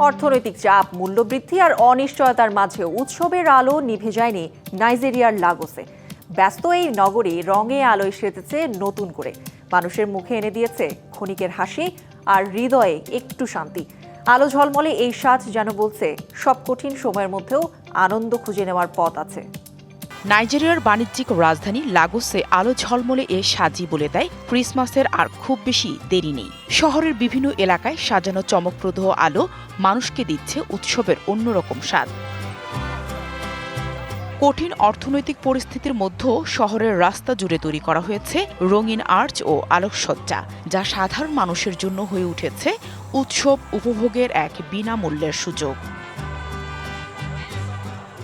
অর্থনৈতিক চাপ, মূল্যবৃদ্ধি আর অনিশ্চয়তার মাঝে উৎসবের আলো নিভে যায়নি নাইজেরিয়ার লাগোসে। ব্যস্ত এই নগরী রঙে আলোয় সেজেছে নতুন করে। মানুষের মুখে এনে দিয়েছে ক্ষণিকের হাসি আর হৃদয়ে একটু শান্তি। আলো ঝলমলে এই সাজ যেন বলছে, সব কঠিন সময়ের মধ্যেও আনন্দ খুঁজে নেওয়ার পথ আছে। নাইজেরিয়ার বাণিজ্যিক রাজধানী লাগোসে আলো ঝলমলে এ সাজি বলে দেয়, ক্রিসমাসের আর খুব বেশি দেরি নেই। শহরের বিভিন্ন এলাকায় সাজানো চমকপ্রদ আলো মানুষকে দিচ্ছে উৎসবের অন্যরকম স্বাদ। কঠিন অর্থনৈতিক পরিস্থিতির মধ্যেও শহরের রাস্তা জুড়ে তৈরি করা হয়েছে রঙিন আর্চ ও আলোকসজ্জা, যা সাধারণ মানুষের জন্য হয়ে উঠেছে উৎসব উপভোগের এক বিনামূল্যের সুযোগ।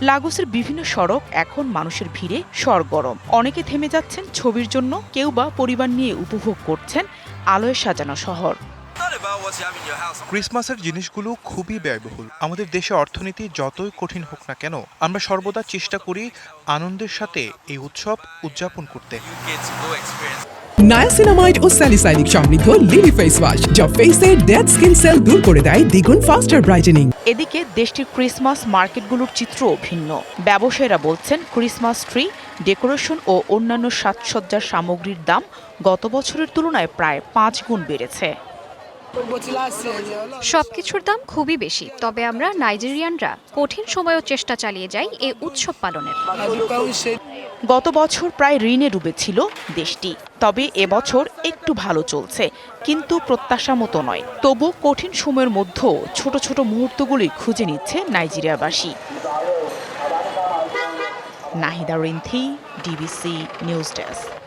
লাগোসের বিভিন্ন সড়ক এখন মানুষের ভিড়ে সরগরম। অনেকে থেমে যাচ্ছেন ছবির জন্য, কেউ বা পরিবার নিয়ে উপভোগ করছেন আলোয় সাজানো শহর. ক্রিসমাসের জিনিসগুলো খুবই ব্যয়বহুল। আমাদের দেশে অর্থনীতি যতই কঠিন হোক না কেন, আমরা সর্বদা চেষ্টা করি আনন্দের সাথে এই উৎসব উদযাপন করতে। নায়াসিনামাইড ও স্যালিসাইনিক সমৃদ্ধ লিলি ফেস ওয়াশ যা ফেসের ডেড স্কিন সেল দূর করে দেয় দ্বিগুণ ফাস্টার ব্রাইটেনিং এদিকে দেশটির ক্রিসমাস মার্কেটগুলোর চিত্র ভিন্ন। ব্যবসায়ীরা বলছেন ক্রিসমাস ট্রি ডেকোরেশন ও অন্যান্য সাজসজ্জার সামগ্রীর দাম গত বছরের তুলনায় প্রায় পাঁচ গুণ বেড়েছে। সবকিছুর দাম খুবই বেশি, তবে আমরা নাইজেরিয়ানরা কঠিন সময়েও চেষ্টা চালিয়ে যাই এ উৎসব পালনের। গত বছর প্রায় ঋণে ডুবেছিল দেশটি, তবে এবছর একটু ভালো চলছে, কিন্তু প্রত্যাশা মতো নয়। তবু কঠিন সময়ের মধ্যেও ছোট ছোট মুহূর্তগুলি খুঁজে নিচ্ছে নাইজেরিয়াবাসী। Nahida Rinthi, DBC news desk.